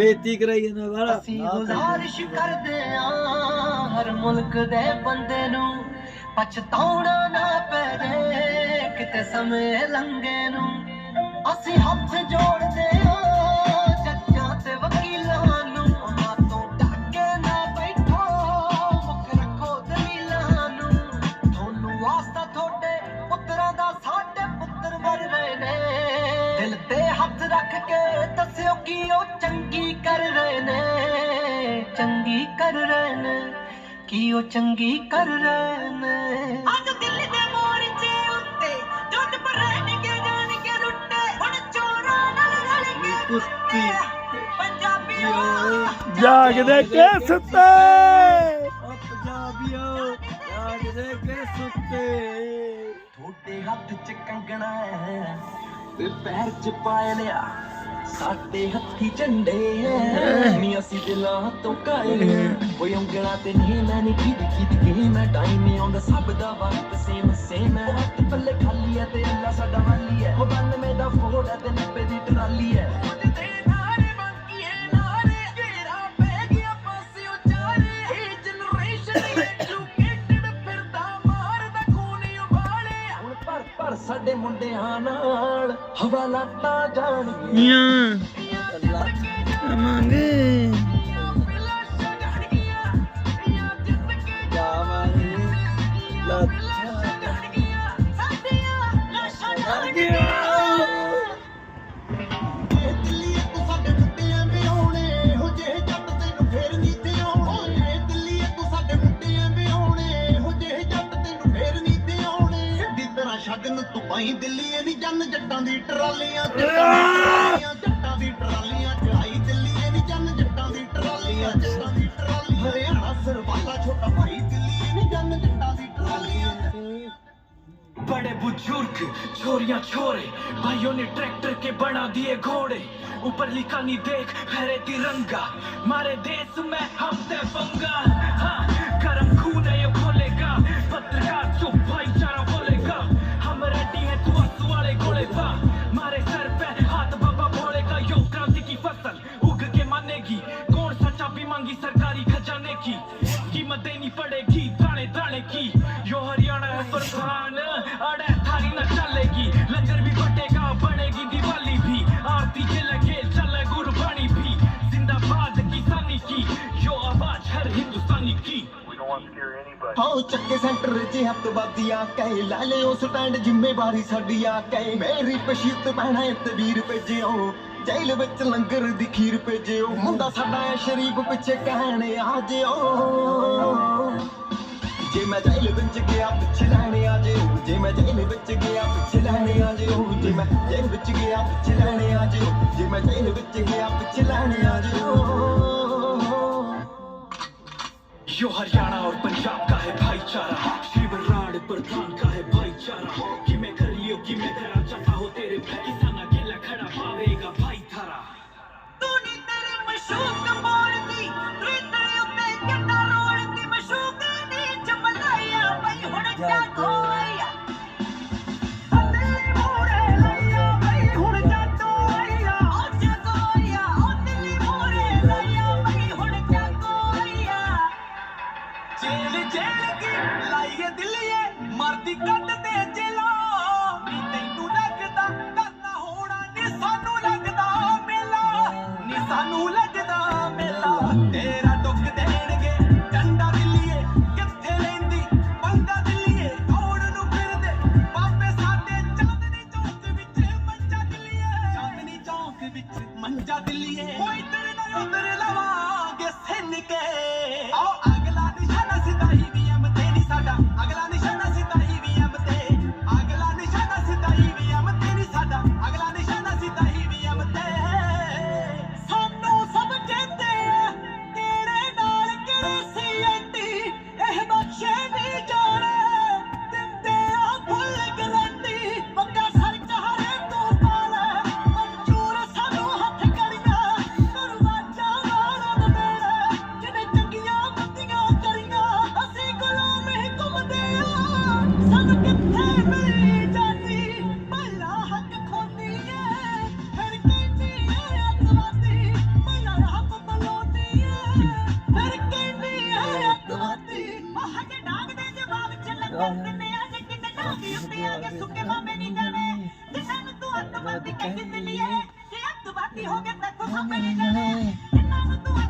ਬੇਇੱਜ਼ਤੀ ਕਰਾਈ ਜਾਂਦਾ ਵਾਲਾ ਅਸੀਂ ਗੁਜ਼ਾਰਿਸ਼ ਕਰਦੇ ਆਂ ਹਰ ਮੁਲਕ ਦੇ ਬੰਦੇ ਨੂੰ। ਪਛਤਾਉਣਾ ਨਾ ਪੈ ਜੇ ਕਿਤੇ ਸਮੇਂ ਲੰਘੇ ਨੂੰ। ਅਸੀਂ ਹੱਥ ਜੋੜਦੇ ਆਂ ਜੱਜਾਂ ਤੇ ਵਕੀਲਾਂ ਨੂੰ। ਉਹਨਾਂ ਤੋਂ ਡਰ ਕੇ ਨਾ ਬੈਠੋ ਮੁੱਖ ਰੱਖੋ ਦਲੀਲਾਂ ਨੂੰ। ਤੁਹਾਨੂੰ ਵਾਸਤਾ ਤੁਹਾਡੇ ਪੁੱਤਰਾਂ ਦਾ ਸਾਡੇ ਪੁੱਤਰ ਮਰ ਰਹੇ ਨੇ। ਦਿਲ ਤੇ ਹੱਥ ਰੱਖ ਕੇ ਦੱਸਿਓ ਕਿ ਉਹ ਕਰ ਰਹੇ ਨੇ ਚੰਗੀ ਕਰ ਰਹੇ ਨੇ। ਕਿ ਉਹ ਚੰਗੀ ਕਰ ਰਹੇ ਨੇ? ਅੱਜ ਦਿੱਲੀ ਦੇ ਮੋਰਚੇ ਉੱਤੇ ਜੁੱਟ ਪਰ ਰਹਿਣਗੇ ਜਾਣਗੇ ਲੁੱਟੇ। ਹੁਣ ਚੋਰਾਂ ਨਾਲ ਰਲ ਕੇ ਕੁਸ਼ਤੀ ਪੰਜਾਬੀਓ। ਜਾਗਦੇ ਕੇ ਸੁੱਤੇ ਓ ਪੰਜਾਬੀਓ ਜਾਗਦੇ ਕੇ ਸੁੱਤੇ ਤੁਹਾਡੇ ਹੱਥ 'ਚ ਕੰਗਣਾ ਹੈ ਤੇ ਪੈਰ 'ਚ ਪਾਇਲਿਆ ਸਾਡੇ ਹੱਥੀ ਝੰਡੇ ਐ। ਨੀ ਅਸੀਂ ਦਿਲਾਂ ਤੋਂ ਕਾਇਲ ਓਏ ਉਂਗਲਾਂ ਤੇ ਨਹੀਂ ਮੈਂ ਨਹੀਂ ਖਿੱਦ ਖਿੱਦ ਕੇ ਮੈਂ ਟਾਈਮ ਨਹੀਂ ਆਉਂਦਾ ਸਭ ਦਾ ਵਕਤ ਸੇਮ ਸੇਮ ਹੈ ਹੱਥ ਪੱਲੇ ਖਾਲੀ ਐ ਤੇ ਅੱਲਾ ਸਾਡਾ ਵਾਲੀ ਐ। ਉਹ 92 ਦਾ ਫੋੜ ਐ ਤੇ 90 ਦੀ ਟਰਾਲੀ ਐ। ਮੁੰਡਿਆਂ ਨਾਲ ਹਵਾਲਾਤਾਂ ਜਾਣਗੀਆਂ। ਯਾ ਸ਼ਗਨ ਤੂੰ ਪਾਈ ਦਿੱਲੀ ਨਹੀਂ ਜੰਨ ਜੱਟਾਂ ਦੀ ਟਰਾਲੀਆਂ ਚ ਟਰਾਲੀਆਂ, ਜੱਟਾਂ ਦੀ ਟਰਾਲੀਆਂ ਚੜਾਈ ਦਿੱਲੀ ਨਹੀਂ ਜੰਨ ਜੱਟਾਂ ਦੀ ਟਰਾਲੀਆਂ ਜੱਟਾਂ ਦੀ ਟਰਾਲੀਆਂ ਹਰਿਆਣਾ ਸਰਵਾਲਾ ਛੋਟਾ ਭਾਈ ਦਿੱਲੀ ਨਹੀਂ ਜੰਨ ਜੱਟਾਂ ਦੀ ਟਰਾਲੀਆਂ बड़े बुजुर्ग छोरियां छोरे भाइयों ने ट्रैक्टर के बना दिए घोड़े ऊपर लिखा नहीं देख फहरे तिरंगा मारे देश में हम ते पंगा हाँ ਜੀ। ਆਓ ਚੱਕੇ ਸੈਂਟਰ 'ਚ ਹੱਥ ਬਾਦੀਆਂ ਕਹੇ ਲੈ ਲਿਓ ਸਟੈਂਡ ਜ਼ਿੰਮੇਵਾਰੀ ਸਾਡੀ ਆ। ਕਹੇ ਮੇਰੀ ਪਸ਼ੀਤ ਭੈਣਾ ਤਵੀਰ ਭੇਜਿਓ। ਜੇਲ੍ਹ ਵਿੱਚ ਲੰਗਰ ਦੀ ਖੀਰ ਭੇਜਿਓ। ਮੁੰਡਾ ਸਾਡਾ ਐ ਸ਼ਰੀਫ ਪਿੱਛੇ ਕਹਿਣ ਆ ਜਿਓ। ਜੇ ਮੈਂ ਜੇਲ੍ਹ ਵਿੱਚ ਗਿਆ ਪਿੱਛੇ ਲੈਣੇ ਆ ਜਿਓ। ਜੇ ਮੈਂ ਜੇਲ੍ਹ ਵਿੱਚ ਗਿਆ ਪਿੱਛੇ ਲੈਣੇ ਆ ਜਿਓ। ਜੇ ਮੈਂ ਜੇਲ੍ਹ ਵਿੱਚ ਗਿਆ ਪਿੱਛੇ ਲੈਣੇ ਆ ਜਿਓ। ਜੇ ਮੈਂ ਜੇਲ੍ਹ ਵਿੱਚ ਗਿਆ ਪਿੱਛੇ ਲੈਣੇ ਆ ਜਿਓ। यो हरियाणा और पंजाब का है भाईचारा शिवराड़ प्रधान का ਤੂੰ ਅੱਤ ਬੰਦੀ ਕਹਿ ਦਿੱਲੀ ਏ ਤੇ ਅੱਤ ਬਾਤੀ ਹੋ ਗਿਆ ਤੱਕ ਸਾਹਮਣੇ ਜਾਵੇ ਤੂੰ ਅੱਤ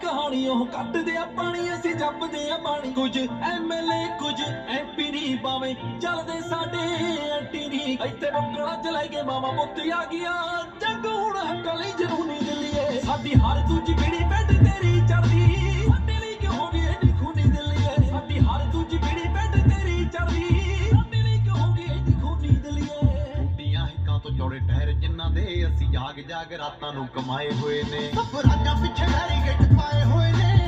ਪਾਣੀ ਉਹ ਕੱਟਦੇ ਆ ਪਾਣੀ, ਅਸੀਂ ਜੱਪਦੇ ਆ ਪਾਣੀ। ਕੁਝ ਐਮਐਲਏ ਕੁਝ ਐਮਪੀ ਨਹੀਂ ਪਾਵੇਂ ਚੱਲਦੇ ਸਾਡੇ ਇੱਥੇ ਬੱਕਲਾ ਮਾਮਾ ਪੁੱਤ ਆ ਗਿਆ ਜੱਗ ਹੁਣ ਹੱਕਾਂ ਲਈ ਜਰੂਰ ਨਹੀਂ ਸਾਡੀ ਹਰ ਦੂਜੀ ਪੀੜੀ ਬੈਠ ਜਾਗ ਜਾਗ ਰਾਤਾਂ ਨੂੰ ਕਮਾਏ ਹੋਏ ਨੇ। ਸਭ ਪਿੱਛੇ ਬੈਰੀਗੇਟ ਪਾਏ ਹੋਏ ਨੇ।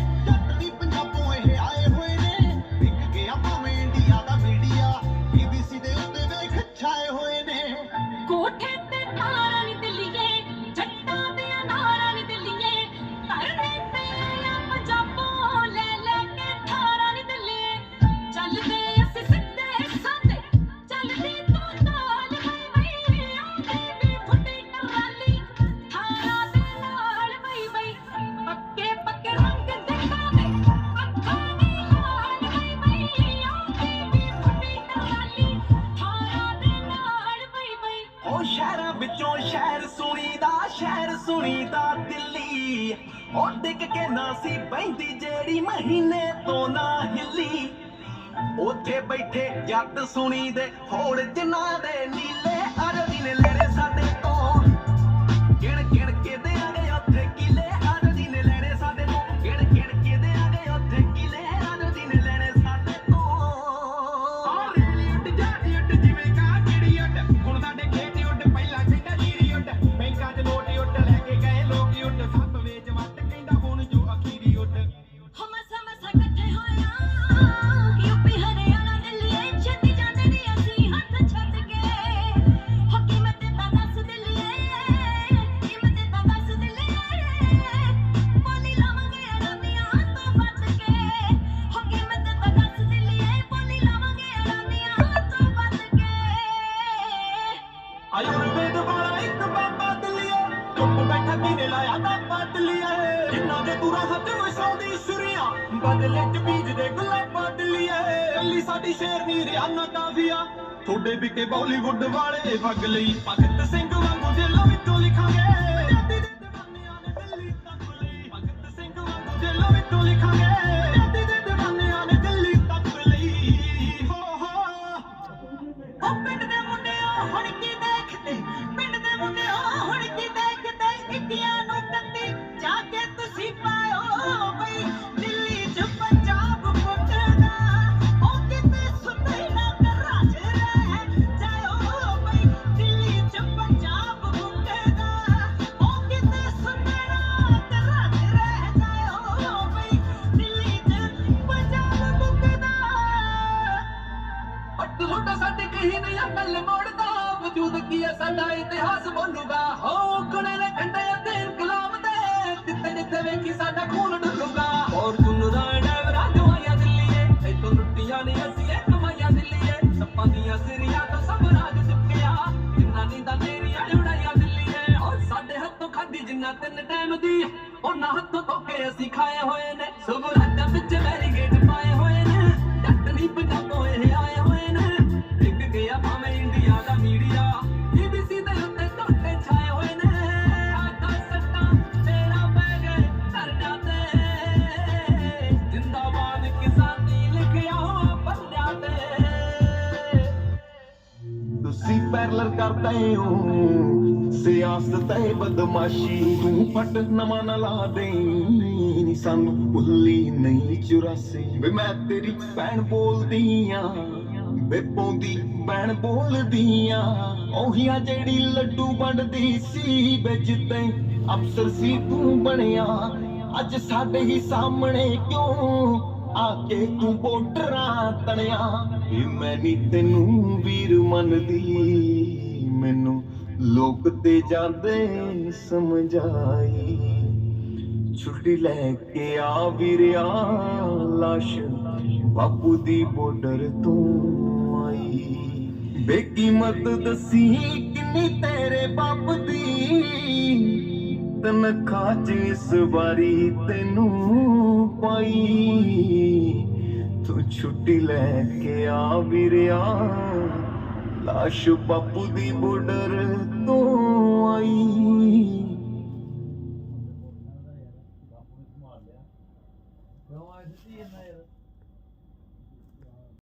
ਉਹ ਡਿੱਗ ਕੇ ਨਾ ਸੀ ਬੈਂਦੀ ਜਿਹੜੀ ਮਹੀਨੇ ਤੋਂ ਨਾ ਹਿੱਲੀ। ਉੱਥੇ ਬੈਠੇ ਜੱਟ ਸੁਣੀ ਦੇ ਹੋਰ ਜਿਨ੍ਹਾਂ ਦੇ ਨੀਲੇ ਅਰਬੀ ਨੇ ਲੈਣੇ ਸੱਤ ਵਸ਼ਾਂ ਦੀ ਸ਼ੁਰੀਆਂ। ਬਦਲੇ ਚ ਬੀਜ ਦੇ ਗੁਲਾਬਾਂ ਸਾਡੀ ਸ਼ੇਰਨੀ ਰਿਆਨਾ ਕਾਫੀਆ ਥੋੜੇ ਬਿਕੇ ਬਾਲੀਵੁੱਡ ਵਾਲੇ ਵਗ ਲਈ। ਭਗਤ ਸਿੰਘ ਵਾਂਗੂ ਜੇ ਲਵ ਤਿੰਨ ਟਾਈਮ ਦੀ ਉਹ ਨਾ ਹੱਥ ਧੋਕੇ ਅਸੀਂ ਖਾਏ ਹੋਏ ਨੇ। ਸਗੋਂ ਦੇ ਵਿੱਚ ਮੇਰੀ ਕਰਦਾ ਬਦਮਾਸ਼ੀ ਤੂੰ ਫਟ ਨਵਾਂ ਨਾ ਲਾ ਦੇ ਨੀ ਸਾਨੂੰ ਭੁੱਲੀ ਨਹੀਂ 84 ਵੇ ਮੈਂ ਤੇਰੀ ਭੈਣ ਬੋਲਦੀ ਆ ਵੇ ਪੌਂਦੀ ਭੈਣ ਬੋਲਦੀ ਆ ਉਹੀ ਆ ਜਿਹੜੀ ਲੱਡੂ ਵੰਡਦੀ ਸੀ। ਵੇ ਜਿੱਤੇ ਅਫਸਰ ਸੀ ਤੂੰ ਬਣਿਆ। ਅੱਜ ਸਾਡੇ ਹੀ ਸਾਹਮਣੇ ਕਿਉਂ ਆ ਕੇ ਤੂੰ ਬੋਟਰਾ ਤਣਿਆ? ਮੈਂ ਨਹੀਂ ਤੈਨੂੰ ਵੀਰ ਮੰਨਦੀ। ਮੈਨੂੰ ਲੋਕ ਤੇ ਜਾਂਦੇ ਸਮਝਾਈ। ਛੁੱਟੀ ਲੈ ਕੇ ਆ ਵੀਰਿਆ, ਲਾਸ਼ ਬਾਪੂ ਦੀ ਬੋਰਡਰ ਤੋਂ ਆਈ। ਬੇਕੀਮਤ ਦਸੀ ਕਿੰਨੀ ਤੇਰੇ ਬਾਪ ਦੀ। ਤਨਖਾਹ ਚ ਇਸ ਵਾਰੀ ਤੈਨੂੰ ਪਾਈ। ਤੂੰ ਛੁੱਟੀ ਲੈ ਕੇ ਆ ਵੀਰਿਆ ਲਾਸ਼ ਬਾਪੂ ਦੀ ਬੋਡਰ ਤੋਂ ਆਈ